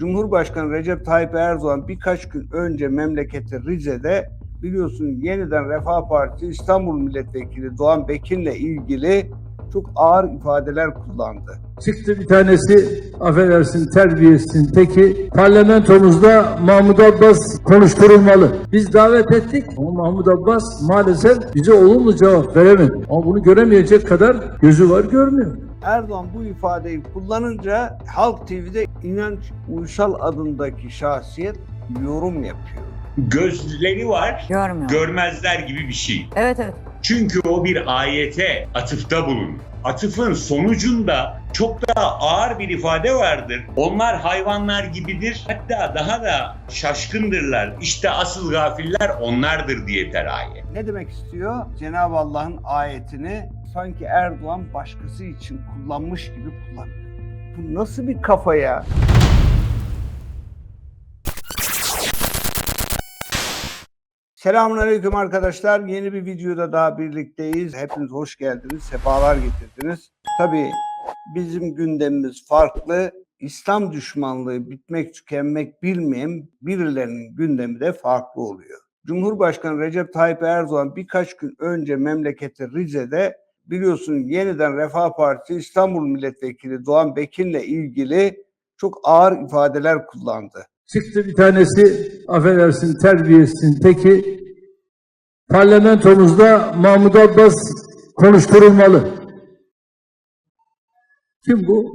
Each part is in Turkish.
Cumhurbaşkanı Recep Tayyip Erdoğan birkaç gün önce memleketi Rize'de biliyorsun yeniden Refah Partisi İstanbul Milletvekili Doğan Bekir'le ilgili çok ağır ifadeler kullandı. Çıktı bir tanesi affedersin terbiyesizin teki parlamentomuzda Mahmut Abbas konuşturulmalı. Biz davet ettik ama Mahmut Abbas maalesef bize olumlu cevap veremedi. Ama bunu göremeyecek kadar gözü var görmüyor. Erdoğan bu ifadeyi kullanınca Halk TV'de İnanç Uysal adındaki şahsiyet yorum yapıyor. gözleri var, Görmüyor. görmezler gibi bir şey. evet evet. Çünkü o bir ayete atıfta bulunur. Atıfın sonucunda çok daha ağır bir ifade vardır. Onlar hayvanlar gibidir. Hatta daha da şaşkındırlar. İşte asıl gafiller onlardır diye ter ayet. Ne demek istiyor? Cenab-ı Allah'ın ayetini sanki Erdoğan başkası için kullanmış gibi kullanıyor. Bu nasıl bir kafaya? Selamünaleyküm arkadaşlar. Yeni bir videoda daha birlikteyiz. Hepiniz hoş geldiniz, sefalar getirdiniz. Tabii bizim gündemimiz farklı. İslam düşmanlığı bitmek tükenmek bilmeyen birilerinin gündemi de farklı oluyor. Cumhurbaşkanı Recep Tayyip Erdoğan birkaç gün önce memleketi Rize'de biliyorsun yeniden Refah Partisi İstanbul Milletvekili Doğan Bekir'le ilgili çok ağır ifadeler kullandı. Çıktı bir tanesi affedersin terbiyesizin teki parlamentomuzda Mahmut Abbas konuşturulmalı. Kim bu?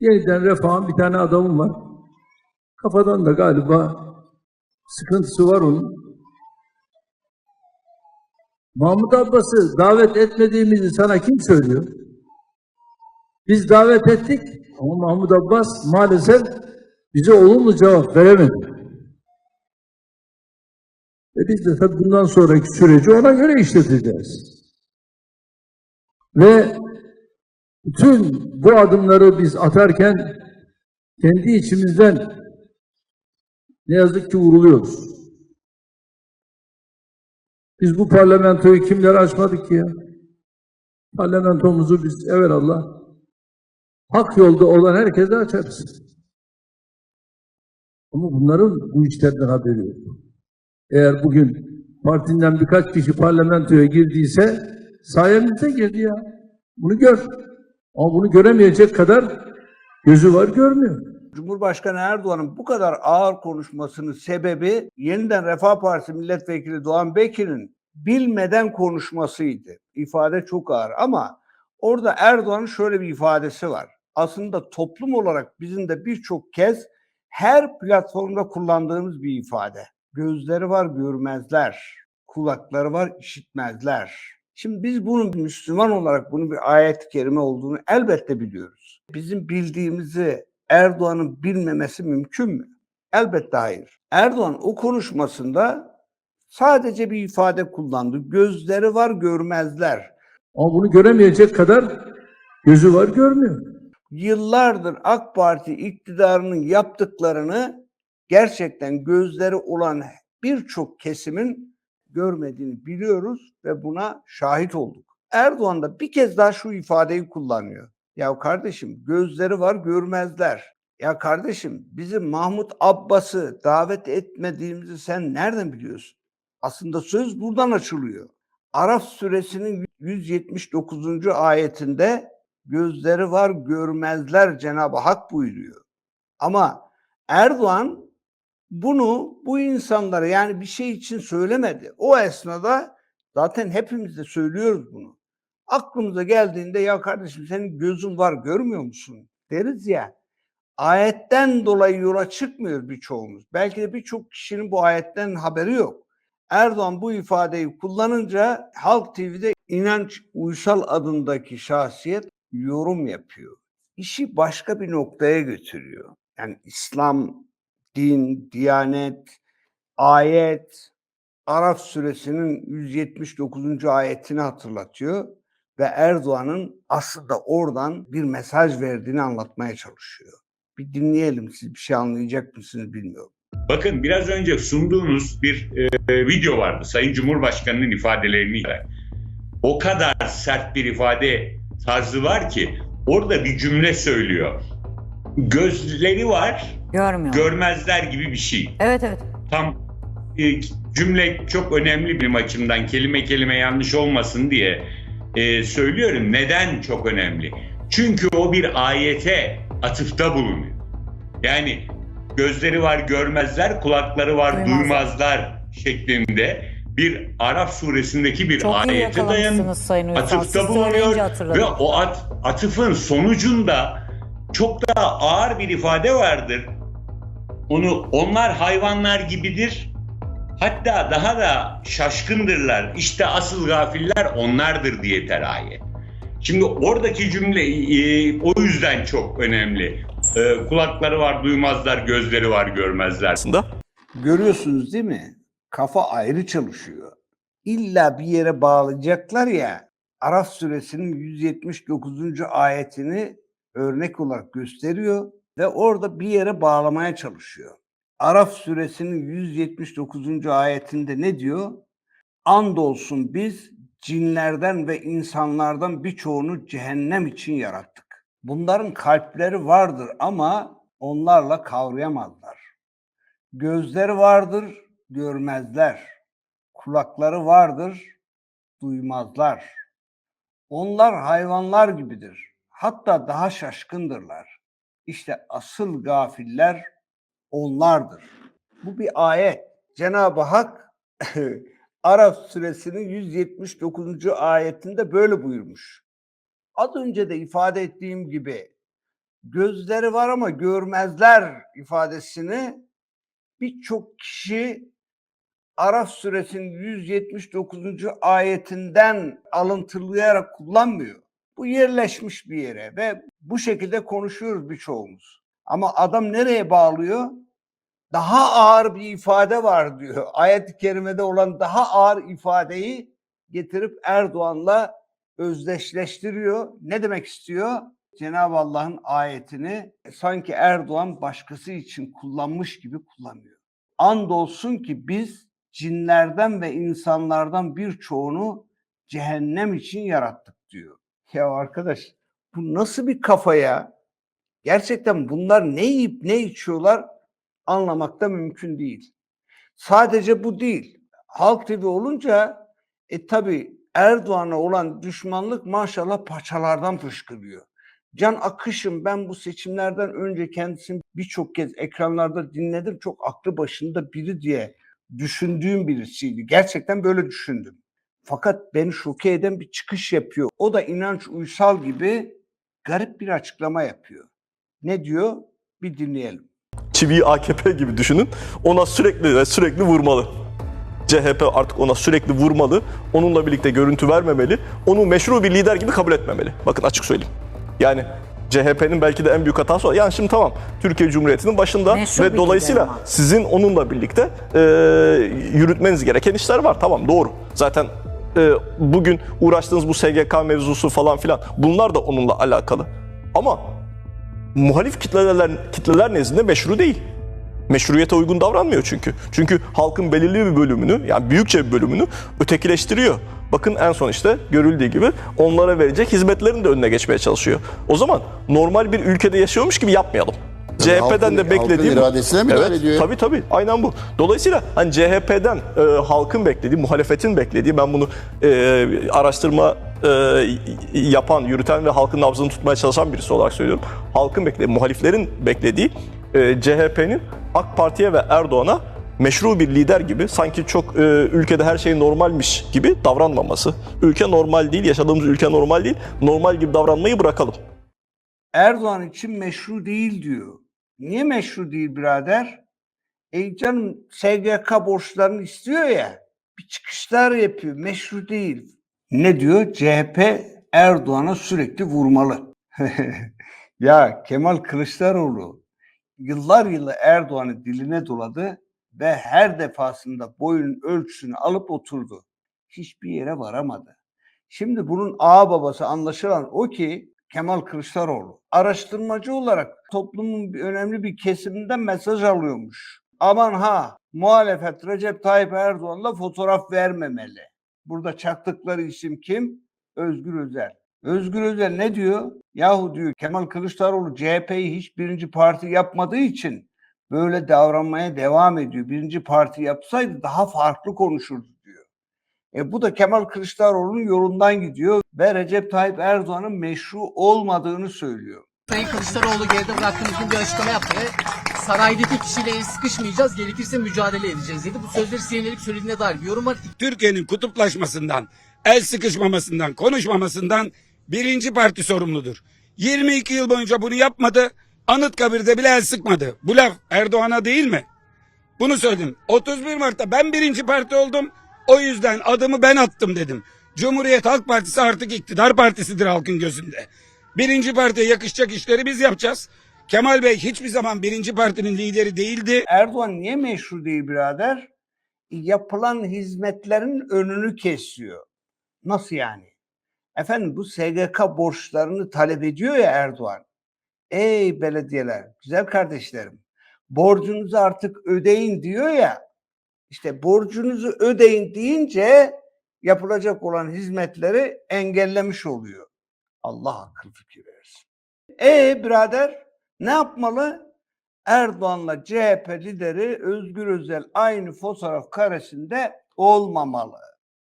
Yeniden Refah'ın bir tane adamı var. Kafadan da galiba sıkıntısı var onun. Mahmut Abbas'ı davet etmediğimizi sana kim söylüyor? Biz davet ettik ama Mahmut Abbas maalesef bize olumlu cevap veremedi. Ve biz de tabii bundan sonraki süreci ona göre işleteceğiz. Ve bütün bu adımları biz atarken kendi içimizden ne yazık ki vuruluyoruz. Biz bu parlamentoyu kimler açmadık ki ya? Parlamentomuzu biz evvelallah hak yolda olan herkese açarız. Ama bunların bu işlerden haberi yok. Eğer bugün partinden birkaç kişi parlamentoya girdiyse sayemizde girdi ya. Bunu gör. Ama bunu göremeyecek kadar gözü var görmüyor. Cumhurbaşkanı Erdoğan'ın bu kadar ağır konuşmasının sebebi yeniden Refah Partisi milletvekili Doğan Bekir'in bilmeden konuşmasıydı. İfade çok ağır ama orada Erdoğan'ın şöyle bir ifadesi var. Aslında toplum olarak bizim de birçok kez her platformda kullandığımız bir ifade. Gözleri var görmezler, kulakları var işitmezler. Şimdi biz bunun Müslüman olarak bunun bir ayet-i kerime olduğunu elbette biliyoruz. Bizim bildiğimizi Erdoğan'ın bilmemesi mümkün mü? Elbette hayır. Erdoğan o konuşmasında sadece bir ifade kullandı. Gözleri var görmezler. Ama bunu göremeyecek kadar gözü var görmüyor. Yıllardır AK Parti iktidarının yaptıklarını gerçekten gözleri olan birçok kesimin görmediğini biliyoruz ve buna şahit olduk. Erdoğan da bir kez daha şu ifadeyi kullanıyor. Ya kardeşim gözleri var görmezler. Ya kardeşim bizim Mahmut Abbas'ı davet etmediğimizi sen nereden biliyorsun? Aslında söz buradan açılıyor. Araf suresinin 179. ayetinde gözleri var görmezler Cenab-ı Hak buyuruyor. Ama Erdoğan bunu bu insanlara yani bir şey için söylemedi. O esnada zaten hepimiz de söylüyoruz bunu. Aklımıza geldiğinde ya kardeşim senin gözün var görmüyor musun deriz ya. Ayetten dolayı yola çıkmıyor birçoğumuz. Belki de birçok kişinin bu ayetten haberi yok. Erdoğan bu ifadeyi kullanınca Halk TV'de İnanç Uysal adındaki şahsiyet yorum yapıyor. İşi başka bir noktaya götürüyor. Yani İslam, din, diyanet, ayet, Araf suresinin 179. ayetini hatırlatıyor ve Erdoğan'ın aslında oradan bir mesaj verdiğini anlatmaya çalışıyor. Bir dinleyelim siz bir şey anlayacak mısınız bilmiyorum. Bakın biraz önce sunduğunuz bir e, video vardı Sayın Cumhurbaşkanı'nın ifadelerini. O kadar sert bir ifade tarzı var ki orada bir cümle söylüyor. gözleri var, Görmüyor. görmezler gibi bir şey. evet evet. Tam e, cümle çok önemli benim açımdan. Kelime kelime yanlış olmasın diye e, söylüyorum. Neden çok önemli? Çünkü o bir ayete atıfta bulunuyor. Yani gözleri var görmezler, kulakları var Duymazlar. duymazlar şeklinde bir Araf suresindeki bir Çok ayete dayan atıfta bulunuyor ve o at, atıfın sonucunda çok daha ağır bir ifade vardır. Onu onlar hayvanlar gibidir. Hatta daha da şaşkındırlar. İşte asıl gafiller onlardır diye terayet. Şimdi oradaki cümle e, o yüzden çok önemli. E, kulakları var duymazlar, gözleri var görmezler. aslında. Görüyorsunuz değil mi? Kafa ayrı çalışıyor. İlla bir yere bağlayacaklar ya. Araf suresinin 179. ayetini örnek olarak gösteriyor ve orada bir yere bağlamaya çalışıyor. Araf suresinin 179. ayetinde ne diyor? Andolsun biz cinlerden ve insanlardan birçoğunu cehennem için yarattık. Bunların kalpleri vardır ama onlarla kavrayamazlar. Gözleri vardır, görmezler. Kulakları vardır, duymazlar. Onlar hayvanlar gibidir. Hatta daha şaşkındırlar. İşte asıl gafiller onlardır. Bu bir ayet. Cenab-ı Hak Araf suresinin 179. ayetinde böyle buyurmuş. Az önce de ifade ettiğim gibi gözleri var ama görmezler ifadesini birçok kişi Araf suresinin 179. ayetinden alıntılayarak kullanmıyor. Bu yerleşmiş bir yere ve bu şekilde konuşuyoruz birçoğumuz. Ama adam nereye bağlıyor? Daha ağır bir ifade var diyor. Ayet-i kerimede olan daha ağır ifadeyi getirip Erdoğan'la özdeşleştiriyor. Ne demek istiyor? Cenab-ı Allah'ın ayetini sanki Erdoğan başkası için kullanmış gibi kullanıyor. Andolsun ki biz cinlerden ve insanlardan birçoğunu cehennem için yarattık diyor. Ya arkadaş bu nasıl bir kafaya? Gerçekten bunlar ne yiyip ne içiyorlar anlamakta mümkün değil. Sadece bu değil. Halk TV olunca e tabi Erdoğan'a olan düşmanlık maşallah paçalardan fışkırıyor. Can Akış'ın ben bu seçimlerden önce kendisini birçok kez ekranlarda dinledim. Çok aklı başında biri diye düşündüğüm birisiydi. Gerçekten böyle düşündüm. Fakat beni şoke eden bir çıkış yapıyor. O da inanç uysal gibi garip bir açıklama yapıyor. Ne diyor? Bir dinleyelim. Çiviyi AKP gibi düşünün. Ona sürekli ve sürekli vurmalı. CHP artık ona sürekli vurmalı. Onunla birlikte görüntü vermemeli. Onu meşru bir lider gibi kabul etmemeli. Bakın açık söyleyeyim. Yani CHP'nin belki de en büyük hatası o. Yani şimdi tamam Türkiye Cumhuriyeti'nin başında Meşru bir ve dolayısıyla ama. sizin onunla birlikte e, yürütmeniz gereken işler var. Tamam doğru. Zaten e, bugün uğraştığınız bu SGK mevzusu falan filan bunlar da onunla alakalı. Ama muhalif kitleler, kitleler nezdinde meşru değil. Meşruiyete uygun davranmıyor çünkü. Çünkü halkın belirli bir bölümünü, yani büyükçe bir bölümünü ötekileştiriyor. Bakın en son işte görüldüğü gibi onlara verecek hizmetlerin de önüne geçmeye çalışıyor. O zaman normal bir ülkede yaşıyormuş gibi yapmayalım. CHP'den halkın- de beklediğim halkın iradesine müdahale evet, ediyor. Tabii tabii aynen bu. Dolayısıyla hani CHP'den e, halkın beklediği, muhalefetin beklediği ben bunu e, araştırma e, yapan, yürüten ve halkın nabzını tutmaya çalışan birisi olarak söylüyorum. Halkın beklediği, muhaliflerin beklediği e, CHP'nin AK Parti'ye ve Erdoğan'a meşru bir lider gibi sanki çok e, ülkede her şey normalmiş gibi davranmaması. Ülke normal değil, yaşadığımız ülke normal değil. Normal gibi davranmayı bırakalım. Erdoğan için meşru değil diyor. Niye meşru değil birader? E canım SGK borçlarını istiyor ya. Bir çıkışlar yapıyor. Meşru değil. Ne diyor? CHP Erdoğan'a sürekli vurmalı. ya Kemal Kılıçdaroğlu yıllar yılı Erdoğan'ı diline doladı ve her defasında boyun ölçüsünü alıp oturdu. Hiçbir yere varamadı. Şimdi bunun ağ babası anlaşılan o ki Kemal Kılıçdaroğlu araştırmacı olarak toplumun önemli bir kesiminden mesaj alıyormuş. Aman ha muhalefet Recep Tayyip Erdoğan'la fotoğraf vermemeli. Burada çaktıkları isim kim? Özgür Özel. Özgür Özel ne diyor? Yahu diyor Kemal Kılıçdaroğlu CHP'yi hiç birinci parti yapmadığı için böyle davranmaya devam ediyor. Birinci parti yapsaydı daha farklı konuşurdu diyor. E bu da Kemal Kılıçdaroğlu'nun yolundan gidiyor ve Recep Tayyip Erdoğan'ın meşru olmadığını söylüyor. Sayın Kılıçdaroğlu geride bıraktığımız gün bir açıklama yaptı saraydaki kişiyle sıkışmayacağız, gerekirse mücadele edeceğiz dedi. Bu sözleri sinirlenip söylediğine dair bir yorum var. Türkiye'nin kutuplaşmasından, el sıkışmamasından, konuşmamasından birinci parti sorumludur. 22 yıl boyunca bunu yapmadı. Anıtkabir'de bile el sıkmadı. Bu laf Erdoğan'a değil mi? Bunu söyledim. 31 Mart'ta ben birinci parti oldum. O yüzden adımı ben attım dedim. Cumhuriyet Halk Partisi artık iktidar partisidir halkın gözünde. Birinci partiye yakışacak işleri biz yapacağız. Kemal Bey hiçbir zaman birinci partinin lideri değildi. Erdoğan niye meşru değil birader? Yapılan hizmetlerin önünü kesiyor. Nasıl yani? Efendim bu SGK borçlarını talep ediyor ya Erdoğan. Ey belediyeler, güzel kardeşlerim. Borcunuzu artık ödeyin diyor ya. İşte borcunuzu ödeyin deyince yapılacak olan hizmetleri engellemiş oluyor. Allah akıl fikir versin. E birader ne yapmalı? Erdoğan'la CHP lideri Özgür Özel aynı fotoğraf karesinde olmamalı.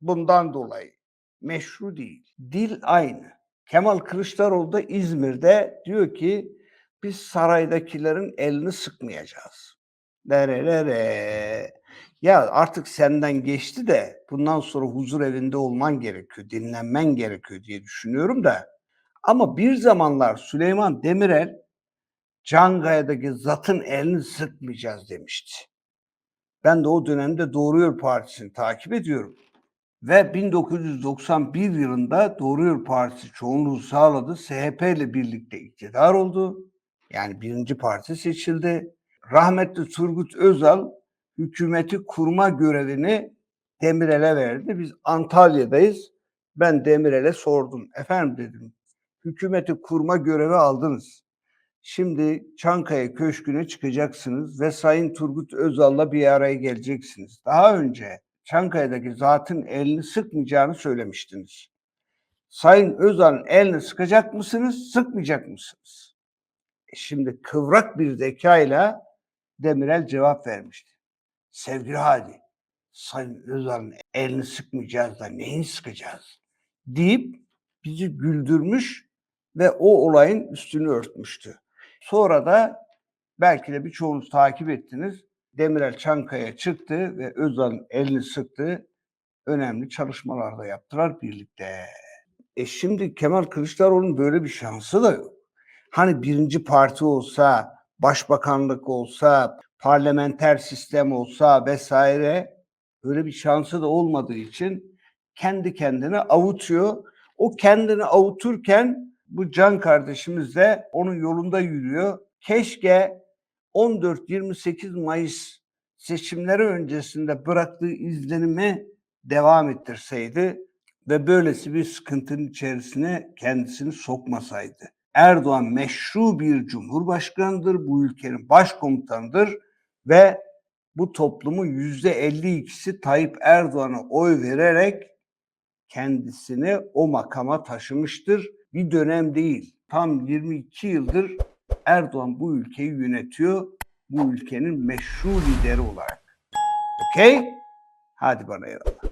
Bundan dolayı meşru değil. Dil aynı. Kemal Kılıçdaroğlu da İzmir'de diyor ki biz saraydakilerin elini sıkmayacağız. Derelere. Ya artık senden geçti de bundan sonra huzur evinde olman gerekiyor, dinlenmen gerekiyor diye düşünüyorum da. Ama bir zamanlar Süleyman Demirel Cangaya'daki zatın elini sıkmayacağız demişti. Ben de o dönemde Doğru Yol Partisi'ni takip ediyorum. Ve 1991 yılında Doğru Yol Partisi çoğunluğu sağladı. SHP ile birlikte iktidar oldu. Yani birinci parti seçildi. Rahmetli Turgut Özal hükümeti kurma görevini Demirel'e verdi. Biz Antalya'dayız. Ben Demirel'e sordum. Efendim dedim. Hükümeti kurma görevi aldınız. Şimdi Çankaya Köşkü'ne çıkacaksınız ve Sayın Turgut Özal'la bir araya geleceksiniz. Daha önce Çankaya'daki zatın elini sıkmayacağını söylemiştiniz. Sayın Özal'ın elini sıkacak mısınız, sıkmayacak mısınız? E şimdi kıvrak bir zekayla Demirel cevap vermişti. Sevgili Hadi, Sayın Özal'ın elini sıkmayacağız da neyi sıkacağız? Deyip bizi güldürmüş ve o olayın üstünü örtmüştü. Sonra da belki de birçoğunuz takip ettiniz. Demirel Çankaya çıktı ve Özal'ın elini sıktı. Önemli çalışmalar da yaptılar birlikte. E şimdi Kemal Kılıçdaroğlu'nun böyle bir şansı da yok. Hani birinci parti olsa, başbakanlık olsa, parlamenter sistem olsa vesaire öyle bir şansı da olmadığı için kendi kendine avutuyor. O kendini avuturken bu can kardeşimiz de onun yolunda yürüyor. Keşke 14-28 Mayıs seçimleri öncesinde bıraktığı izlenimi devam ettirseydi ve böylesi bir sıkıntının içerisine kendisini sokmasaydı. Erdoğan meşru bir cumhurbaşkanıdır, bu ülkenin başkomutanıdır ve bu toplumun yüzde 52'si Tayyip Erdoğan'a oy vererek kendisini o makama taşımıştır. Bir dönem değil, tam 22 yıldır Erdoğan bu ülkeyi yönetiyor. Bu ülkenin meşru lideri olarak. Okey? Hadi bana eyvallah.